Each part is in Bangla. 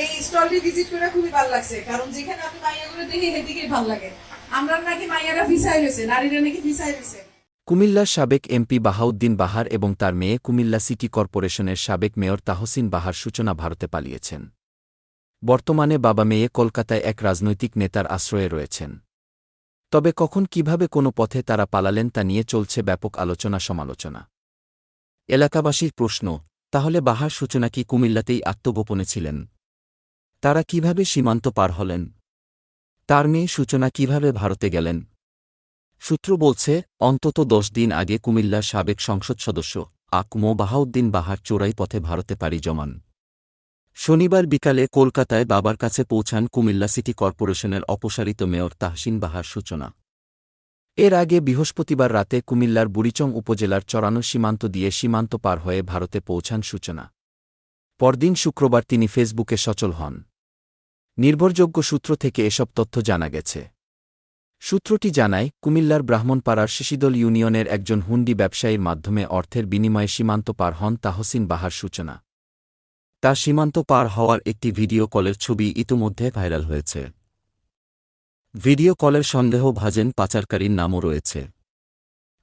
এই স্টলটি ভিজিট করে খুবই ভালো লাগছে, কারণ যেখানে মাইয়াগুলো দেখি সেদিকেই ভালো লাগে। আমরা নাকি মাইয়ারা ফিসাই রয়েছে, নারীরা নাকি ফিসাই রয়েছে। কুমিল্লার সাবেক এমপি বাহাউদ্দিন বাহার এবং তার মেয়ে কুমিল্লা সিটি কর্পোরেশনের সাবেক মেয়র তাহসিন বাহার সূচনা ভারতে পালিয়েছেন। বর্তমানে বাবা মেয়ে কলকাতায় এক রাজনৈতিক নেতার আশ্রয়ে রয়েছেন। তবে কখন কীভাবে কোনো পথে তারা পালালেন তা নিয়ে চলছে ব্যাপক আলোচনা সমালোচনা। এলাকাবাসীর প্রশ্ন, তাহলে বাহার সূচনা কি কুমিল্লাতেই আত্মগোপনে ছিলেন? তারা কীভাবে সীমান্ত পার হলেন? তার মেয়ে সূচনা কীভাবে ভারতে গেলেন? সূত্র বলছে, অন্তত দশ দিন আগে কুমিল্লার সাবেক সংসদ সদস্য আকমো বাহাউদ্দিন বাহার চোরাই পথে ভারতে পাড়ি জমান। শনিবার বিকালে কলকাতায় বাবার কাছে পৌঁছান কুমিল্লা সিটি কর্পোরেশনের অপসারিত মেয়র তাহসিন বাহার সূচনা। এর আগে বৃহস্পতিবার রাতে কুমিল্লার বুড়িচং উপজেলার চড়ানো সীমান্ত দিয়ে সীমান্ত পার হয়ে ভারতে পৌঁছান সূচনা। পরদিন শুক্রবার তিনি ফেসবুকে সচল হন। নির্ভরযোগ্য সূত্র থেকে এসব তথ্য জানা গেছে। সূত্রটি জানায়, কুমিল্লার ব্রাহ্মণপাড়ার শিশিদল ইউনিয়নের একজন হুন্ডি ব্যবসায়ীর মাধ্যমে অর্থের বিনিময়ে সীমান্ত পার হন তাহসিন বাহার সূচনা। তার সীমান্ত পার হওয়ার একটি ভিডিও কলের ছবি ইতিমধ্যে ভাইরাল হয়েছে। ভিডিও কলের সন্দেহ ভাজেন পাচারকারীর নামও রয়েছে।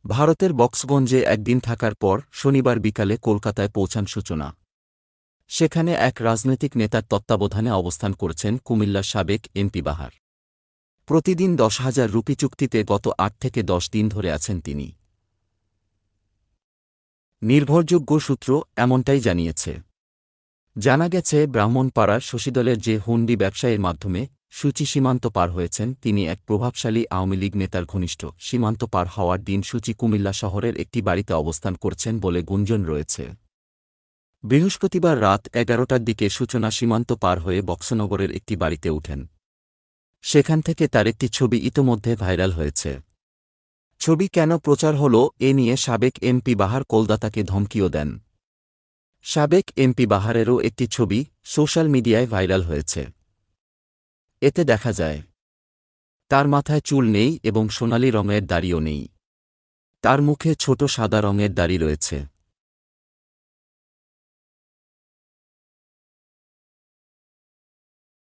ভারতের বক্সগঞ্জে একদিন থাকার পর শনিবার বিকালে কলকাতায় পৌঁছান সূচনা। সেখানে এক রাজনৈতিক নেতার তত্ত্বাবধানে অবস্থান করছেন কুমিল্লার সাবেক এমপি বাহার। প্রতিদিন দশ হাজার রুপি চুক্তিতে গত আট থেকে দশ দিন ধরে আছেন তিনি। নির্ভরযোগ্য সূত্র এমনটাই জানিয়েছে। জানা গেছে, ব্রাহ্মণপাড়ার শশীদলের যে হুন্ডি ব্যবসায়ীর মাধ্যমে সূচি সীমান্ত পার হয়েছেন, তিনি এক প্রভাবশালী আওয়ামী লীগ নেতার ঘনিষ্ঠ। সীমান্ত পার হওয়ার দিন সূচি কুমিল্লা শহরের একটি বাড়িতে অবস্থান করছেন বলে গুঞ্জন রয়েছে। বৃহস্পতিবার রাত এগারোটার দিকে সূচনা সীমান্ত পার হয়ে বক্সনগরের একটি বাড়িতে উঠেন। সেখান থেকে তার একটি ছবি ইতোমধ্যে ভাইরাল হয়েছে। ছবি কেন প্রচার হল এ নিয়ে সাবেক এমপি বাহার কলদাতাকে ধমকিও দেন। সাবেক এমপি বাহারেরও একটি ছবি সোশ্যাল মিডিয়ায় ভাইরাল হয়েছে। এতে দেখা যায়, তার মাথায় চুল নেই এবং সোনালি রঙের দাড়িও নেই। তার মুখে ছোট সাদা রঙের দাড়ি রয়েছে।